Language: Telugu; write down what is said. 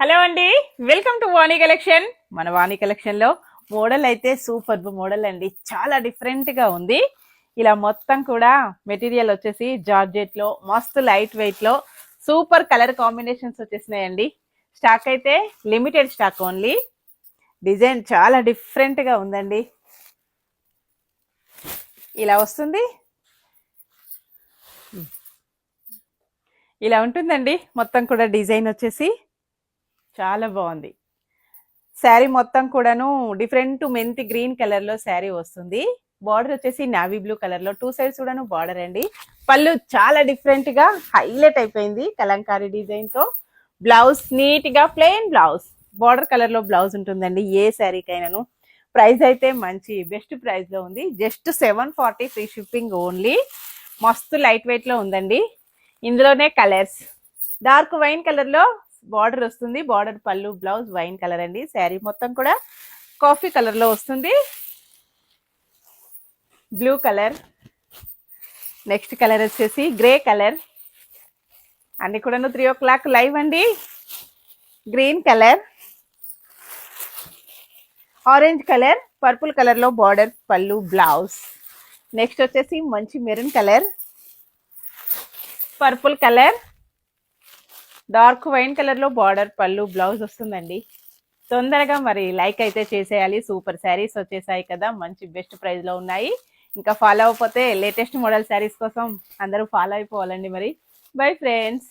హలో అండి వెల్కమ్ టు వాణి కలెక్షన్. మన వాణి కలెక్షన్లో మోడల్ అయితే సూపర్ మోడల్ అండి. చాలా డిఫరెంట్గా ఉంది. ఇలా మొత్తం కూడా మెటీరియల్ వచ్చేసి జార్జెట్లో మస్తు లైట్ వెయిట్లో సూపర్ కలర్ కాంబినేషన్స్ వచ్చేసినాయండి. స్టాక్ అయితే లిమిటెడ్ స్టాక్ ఓన్లీ డిజైన్ చాలా డిఫరెంట్గా ఉందండి. ఇలా వస్తుంది. ఇలా ఉంటుందండి. మొత్తం కూడా డిజైన్ వచ్చేసి చాలా బాగుంది. శారీ మొత్తం కూడాను డిఫరెంట్ మెంతి గ్రీన్ కలర్లో శారీ వస్తుంది. బార్డర్ వచ్చేసి నావీ బ్లూ కలర్లో టూ సైడ్స్ కూడాను బార్డర్ అండి. పళ్ళు చాలా డిఫరెంట్గా హైలైట్ అయిపోయింది కలంకారీ డిజైన్తో బ్లౌజ్ నీట్గా ప్లెయిన్ బ్లౌజ్. బార్డర్ కలర్లో బ్లౌజ్ ఉంటుందండి. ఏ శారీకైనాను. ప్రైస్ అయితే మంచి బెస్ట్ ప్రైస్లో ఉంది. Just seven forty free shipping only. మస్తు లైట్ వెయిట్లో ఉందండి. ఇందులోనే కలర్స్. డార్క్ వైన్ కలర్లో బార్డర్ వస్తుంది. బార్డర్ పళ్ళు బ్లౌజ్ వైన్ కలర్ అండి. శారీ మొత్తం కూడా కాఫీ కలర్లో వస్తుంది. Blue colour. నెక్స్ట్ కలర్ వచ్చేసి గ్రే కలర్. అన్ని కూడా త్రీ ఓ క్లాక్ లైవ్ అండి. Green colour. Orange colour. Purple కలర్లో బార్డర్ పళ్ళు బ్లౌజ్. నెక్స్ట్ వచ్చేసి మంచి maroon colour. Purple colour. Dark wine కలర్లో బార్డర్ పళ్ళు బ్లౌజ్ వస్తుందండి. తొందరగా మరి లైక్ అయితే చేసేయాలి. సూపర్ శారీస్ వచ్చేసాయి కదా మంచి బెస్ట్ ప్రైజ్లో ఉన్నాయి. ఇంకా ఫాలో అయిపోతే లేటెస్ట్ మోడల్ శారీస్ కోసం అందరూ ఫాలో అయిపోవాలండి మరి. Bye friends.